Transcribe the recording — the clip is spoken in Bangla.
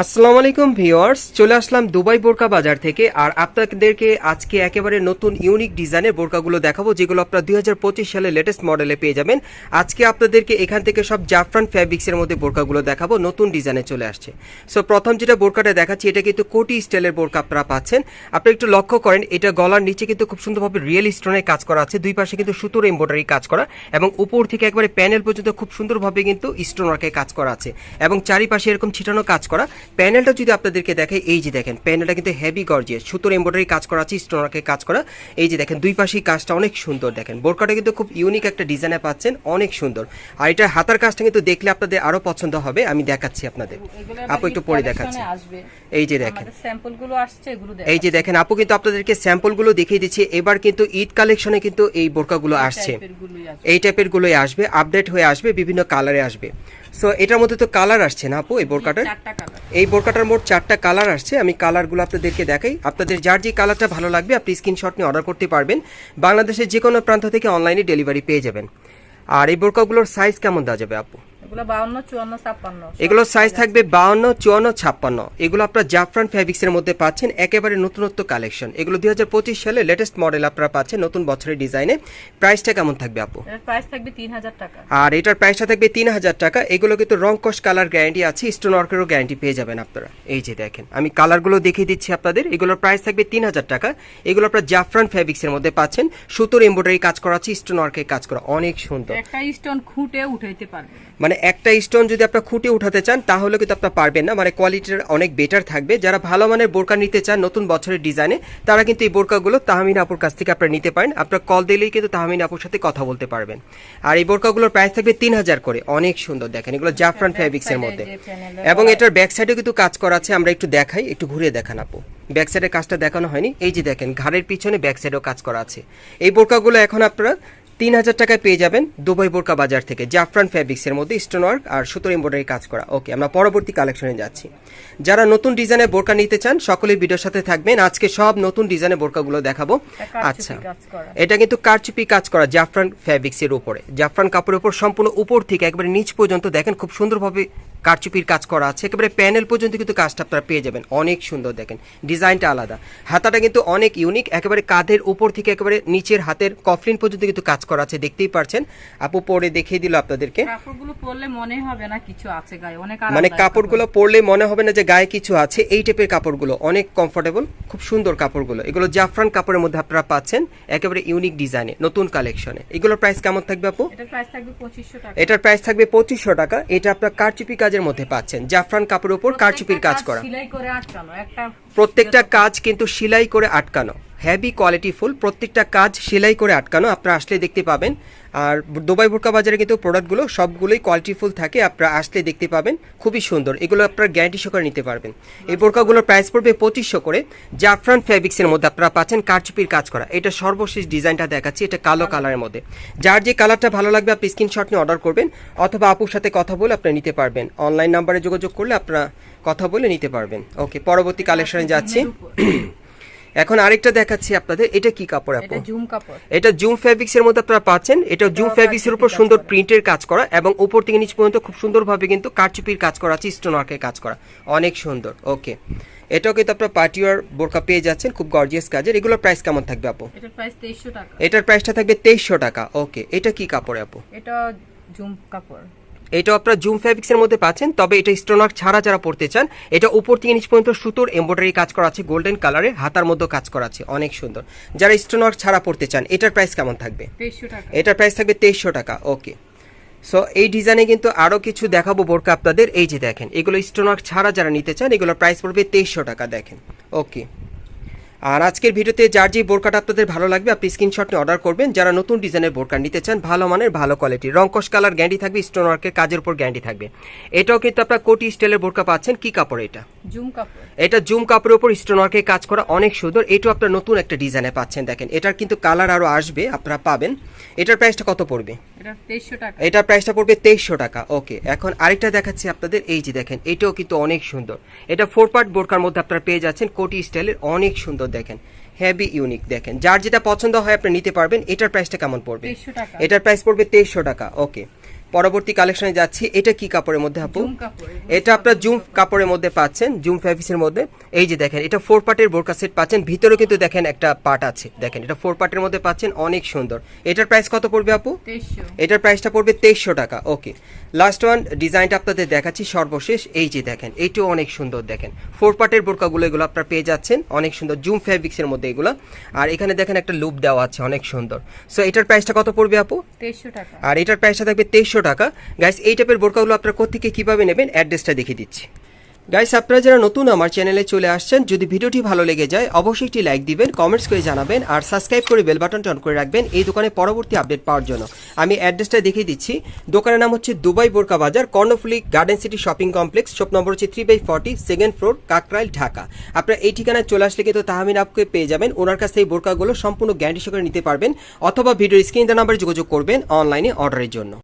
আসসালামু আলাইকুম ভিউয়ার্স, চলে আসলাম দুবাই বোরকা বাজার থেকে, আর আপনাদেরকে আজকে একেবারে নতুন, ইউনিক ডিজাইনের বোরকাগুলো দেখাবো, যেগুলো আপনারা দুই হাজার পঁচিশ সালে লেটেস্ট মডেলে পেয়ে যাবেন। আজকে আপনাদেরকে এখান থেকে সব জাফরান ফ্যাব্রিক্সের মধ্যে বোরকাগুলো দেখাবো, নতুন ডিজাইনে চলে আসছে। সো প্রথম যেটা বোরকাটা দেখাচ্ছি, এটা কিন্তু কোটি স্টাইলের বোরকা আপনারা পাচ্ছেন। আপনি একটু লক্ষ্য করেন, এটা গলার নিচে কিন্তু খুব সুন্দরভাবে রিয়েল স্টোনের কাজ করা আছে, দুই পাশে কিন্তু সুতোর এমব্রয়ডারি কাজ করা, এবং উপর থেকে একবারে প্যানেল পর্যন্ত খুব সুন্দরভাবে কিন্তু স্টোন কাজ করা আছে, এবং চারিপাশে এরকম ছিটানো কাজ করা। প্যানেলটা যদি আপনাদেরকে দেখাই এই যে দেখেন প্যানেলটা কিন্তু হেভি গর্জিয়াস সুতোর এমব্রয়ডারি কাজ করা আছে স্টোন ওয়ার্কের কাজ করা। এই যে দেখেন দুই পাশেই কাজটা অনেক সুন্দর দেখেন। বোরকাটা কিন্তু খুব ইউনিক একটা ডিজাইনে পাচ্ছেন অনেক সুন্দর। আর এটা হাতার কাজটা কিন্তু দেখলে আপনাদের আরও পছন্দ হবে আমি দেখাচ্ছি আপনাদের। আপু একটু পরে দেখাচ্ছি। এই যে দেখেন। আমাদের আসছে এগুলো এই যে দেখেন আপু কিন্তু আপনাদেরকে স্যাম্পলগুলো দেখিয়ে দিচ্ছি। এবার কিন্তু ঈদ কালেকশনে কিন্তু এই বোরকাগুলো আসছে। এই টাইপের গুলোই আসবে আপডেট হয়ে আসবে বিভিন্ন কালারে আসবে। সো এটার মধ্যে তো কালার আসছে না আপু এই বোরকাটার? এই বোরকাটার মোট চারটা কালার আসছে আমি কালারগুলো আপনাদেরকে দেখাই। আপনাদের যার যে কালারটা ভালো লাগবে আপনি স্ক্রিনশট নিয়ে অর্ডার করতে পারবেন। বাংলাদেশের যে কোনো প্রান্ত থেকে অনলাইনে ডেলিভারি পেয়ে যাবেন। আর এই বোরকাগুলোর সাইজ কেমন দেওয়া যাবে আপু? এগুলো বাউন্ন চুয়ান্ন ছাপ্পান্ন। এগুলোর সাইজ থাকবে বাউন্ন চুয়ান্ন ছাপ্পান্ন। এগুলো আপনার জাফরান ফ্যাব্রিক্সের মধ্যে পাচ্ছেন একেবারে নতুনত্ব কালেকশন এগুলো দুই হাজার পঁচিশ সালে লেটেস্ট মডেল আপনারা পাচ্ছেন নতুন বছরের ডিজাইনে প্রাইসটা কেমন থাকবে আপু? প্রাইস থাকবে তিন হাজার টাকা। আর এটার প্রাইসটা থাকবে তিন হাজার টাকা। এগুলো কিন্তু রং কস কালার গ্যারান্টি আছে স্টোন ওয়ার্কেরও গ্যারান্টি পেয়ে যাবেন আপনারা। এই যে দেখেন আমি কালারগুলো দেখিয়ে দিচ্ছি আপনাদের। এগুলোর প্রাইস থাকবে তিন হাজার টাকা। এগুলো আপনার জাফরান ফ্যাব্রিক্সের মধ্যে পাচ্ছেন। সুতোর এমব্রয়ডারি কাজ করা আছে স্টোন ওয়ার্কের কাজ করা অনেক সুন্দর। একটা স্টোন খুঁটে উঠাইতে পারবে। মানে একটা স্টোন যদি আপনার খুঁটে উঠাতে চান তাহলে কিন্তু আপনার পারবেন না। মানে কোয়ালিটির অনেক বেটার থাকবে। যারা ভালো মানের বোরকা নিতে চান নতুন বছরের ডিজাইনে তারা কিন্তু এই বোরকাগুলো তাহমিন আপুর কাছ থেকে আপনারা নিতে পারেন। আপনার কল দিলেই কিন্তু তাহমিন আপুর সাথে কথা বলতে পারবেন। আর এই বোরকাগুলোর প্রাইস থাকবে তিন হাজার করে। অনেক সুন্দর দেখেন। এগুলো জাফরান ফ্যাব্রিক্সের মধ্যে। এবং এটার ব্যাক সাইডেও কিন্তু কাজ করা আছে। আমরা একটু দেখাই একটু ঘুরিয়ে দেখান আপু। ব্যাক সাইডের কাজটা দেখানো হয়নি। এই যে দেখেন ঘাড়ের পিছনে ব্যাক সাইডেও কাজ করা আছে। এই বোরকাগুলো এখন আপনারা তিন হাজার টাকায় পেয়ে যাবেন দুবাই বোরকা বাজার থেকে জাফরান ফ্যাব্রিক্সের মধ্যে স্টোন ওয়ার্ক আর সুতোর এমব্রয়ডারি কাজ করা। ওকে আমরা পরবর্তী কালেকশনে যাচ্ছি। যারা নতুন ডিজাইনের বোরকা নিতে চান সকলেই ভিডিওর সাথে থাকবেন। আজকে সব নতুন ডিজাইনের বোরকাগুলো দেখাবো। আচ্ছা এটা কিন্তু কারচুপি কাজ করা জাফরান ফ্যাব্রিক্সের উপরে। জাফরান কাপড়ের উপর সম্পূর্ণ উপর থেকে একবারে নিচ পর্যন্ত দেখেন খুব সুন্দরভাবে কারচুপির কাজ করা আছে। একেবারে প্যানেল পর্যন্ত কিন্তু কাজটা আপনারা পেয়ে যাবেন। অনেক সুন্দর দেখেন। ডিজাইনটা আলাদা। হাতাটা কিন্তু অনেক ইউনিক একেবারে কাঁধের উপর থেকে একেবারে নিচের হাতের কফলিন পর্যন্ত কিন্তু কাজ করা আছে। দেখতেই পারছেন। আপু পরে দেখিয়ে দিল আপনাদেরকে। কাপড়গুলো পরলে মনে হবে না কিছু আছে গায়ে। অনেক মানে কাপড়গুলো পরলে মনে হবে না যে গায়ে কিছু আছে। এই টাইপের কাপড়গুলো অনেক কমফোর্টেবল খুব সুন্দর কাপড়গুলো। এগুলো জাফরান কাপড়ের মধ্যে আপনারা পাচ্ছেন। একেবারে ইউনিক ডিজাইনে নতুন কালেকশনে এগুলোর প্রাইস কেমন থাকবে আপু? এটার প্রাইস থাকবে পঁচিশশো টাকা। এটার প্রাইস থাকবে পঁচিশশো টাকা। এটা আপনার কারচুপি কাজের মধ্যে পাচ্ছেন। জাফরান কাপড়ের উপর কারচুপির কাজ করা। সেলাই করে আটকানো। একটা প্রত্যেকটা কাজ কিন্তু সেলাই করে আটকানো। হেভি কোয়ালিটি ফুল, প্রত্যেকটা কাজ সেলাই করে আটকানো। আপনারা আসলে দেখতে পাবেন। আর দুবাই বোরকা বাজারে কিন্তু প্রোডাক্টগুলো সবগুলোই কোয়ালিটিফুল থাকে, আপনারা আসলে দেখতে পাবেন। খুবই সুন্দর। এগুলো আপনারা গ্যারান্টি সহকারে নিতে পারবেন। এই বোরকাগুলোর প্রাইস পড়বে পঁচিশশো করে। জাফরান ফ্যাব্রিক্সের মধ্যে আপনারা পাচ্ছেন কারচুপির কাজ করা। এটা সর্বশেষ ডিজাইনটা দেখাচ্ছি, এটা কালো কালারের মধ্যে। যার যে কালারটা ভালো লাগবে, আপনি স্ক্রিনশট নিয়ে অর্ডার করবেন, অথবা আপুর সাথে কথা বলে আপনারা নিতে পারবেন। অনলাইন নাম্বারে যোগাযোগ করলে আপনারা কথা বলে নিতে পারবেন। ওকে পরবর্তী কালেকশনে যাচ্ছি। এখন আরেকটা দেখাচ্ছি আপনাদের। এটা কি কাপড় আপু? এটা জুম কাপড়। এটা জুম ফ্যাব্রিক্স এর মধ্যে আপনারা পাচ্ছেন। এটা জুম ফ্যাব্রিক্স এর উপর সুন্দর প্রিন্টের কাজ করা এবং উপর থেকে নিচ পর্যন্ত খুব সুন্দরভাবে কিন্তু কারচুপির কাজ করা আছে স্টোন ওয়ার্কের কাজ করা। অনেক সুন্দর। ওকে এটাও কিন্তু আপনার পার্টিওয়ার বোরকা পেয়ে যাচ্ছেন খুব গর্জিয়াস কাজের। এগুলোর প্রাইস কেমন থাকবে আপু? এটার প্রাইস তেইশশো টাকা। এটার প্রাইসটা থাকবে তেইশশো টাকা। ওকে এটা কি কাপড় আপু? এটা জুম কাপড়। এটা আপনারা জুম ফ্যাব্রিক্স এর মধ্যে পাচ্ছেন তবে এটা স্টোনার ছাড়া যারা পড়তে চান এটা উপর থেকে নিচ পর্যন্ত সুতোর এমব্রয়ডারি কাজ করা আছে গোল্ডেন কালারে হাতার মধ্যে কাজ করা আছে অনেক সুন্দর। যারা স্টোনার ছাড়া পড়তে চান এটার প্রাইস কেমন থাকবে? এটার প্রাইস থাকবে তেইশশো টাকা ওকে সো এই ডিজাইনে কিন্তু আরও কিছু দেখাবো বোরকা আপনাদের এই যে দেখেন এগুলো স্টোনার ছাড়া যারা নিতে চান এগুলোর প্রাইস পড়বে তেইশশো টাকা দেখেন ওকে আর আজকের ভিডিওতে যার যে বোরকাটা আপনাদের ভালো লাগবে আপনি স্ক্রিনশট নিয়ে অর্ডার করবেন। যারা নতুন ডিজাইনের বোরকা নিতে চান ভালো মানের ভালো কোয়ালিটি রঙ্কশ কালার গ্যান্ডি থাকবে স্টোন ওয়ার্কের কাজের উপর গ্যান্ডি থাকবে। এটাও কিন্তু আপনার কোটি স্টাইলের বোরকা পাচ্ছেন। কি কাপড় এটা? জুম কাপড়। এটা জুম কাপড়ের উপর স্টোন ওয়ার্কের কাজ করা অনেক সুন্দর। এটাও আপনার নতুন একটা ডিজাইনে পাচ্ছেন দেখেন। এটার কিন্তু কালার আরও আসবে আপনারা পাবেন। এটার প্রাইসটা কত পড়বে? এটা এটার প্রাইসটা পড়বে তেইশশো টাকা। ওকে এখন আরেকটা দেখাচ্ছি আপনাদের। এই যে দেখেন এটাও কিন্তু অনেক সুন্দর। এটা ফোর পার্ট বোরকার মধ্যে আপনারা পেয়ে যাচ্ছেন কোটি স্টাইলের অনেক সুন্দর দেখেন। হেভি ইউনিক দেখেন। যার যেটা পছন্দ হয় আপনি নিতে পারবেন এটার প্রাইসটা কেমন পড়বে? এটার প্রাইস পড়বে তেইশশো টাকা ওকে পরবর্তী কালেকশনে যাচ্ছি। এটা কি কাপড়ের মধ্যে আপু? এটা আপনার জুম কাপড়ের মধ্যে পাচ্ছেন জুম ফ্যাব্রিক্সের মধ্যে। এই যে দেখেন এটা ফোর পার্টের বোরকা সেট পাচ্ছেন ভিতরে কিন্তু দেখেন একটা পার্ট আছে। দেখেন এটা ফোর পার্টের মধ্যে পাচ্ছেন অনেক সুন্দর। এটার প্রাইস কত পড়বে আপু? এটার প্রাইসটা পড়বে তেইশশো টাকা ওকে লাস্ট ওয়ান ডিজাইনটা আপনাদের দেখাচ্ছি সর্বশেষ। এই যে দেখেন এইটাও অনেক সুন্দর দেখেন। ফোর পার্টের বোরকাগুলো এগুলো আপনারা পেয়ে যাচ্ছেন অনেক সুন্দর। জুম ফ্যাব্রিক্সের মধ্যে এগুলো। আর এখানে দেখেন একটা লুপ দেওয়া আছে অনেক সুন্দর। সো এটার প্রাইসটা কত পড়বে আপু? তেইশশো টাকা। আর এটার প্রাইসটা থাকবে তেইশশো টাকা। গাইস এই টাইপের বোরকাগুলো আপনারা কোথেকে কীভাবে নেবেন? অ্যাড্রেসটা দেখিয়ে দিচ্ছি। গাইস আপনারা যারা নতুন আমার চ্যানেলে চলে আসছেন, যদি ভিডিওটি ভালো লেগে যায়, অবশ্যই একটি লাইক দিবেন কমেন্টস করে জানাবেন, আর সাবস্ক্রাইব করে বেল বাটনটা অন করে রাখবেন এই দোকানে পরবর্তী আপডেট পাওয়ার জন্য। আমি অ্যাড্রেসটা দেখিয়ে দিচ্ছি। দোকানের নাম হচ্ছে দুবাই বোরকা বাজার, Karnaphuli garden city shopping complex shop number হচ্ছে three by forty second floor Kakrail, Dhaka. আপনারা এই ঠিকানায় চলে আসলে কিন্তু তাহমিন আপকে পেয়ে যাবেন। ওনার কাছ এই বোরকাগুলো সম্পূর্ণ গ্যারান্টি সহকারে নিতে পারবেন, অথবা ভিডিও স্ক্রিন নাম্বারে যোগাযোগ করবেন অনলাইনে অর্ডারের জন্য।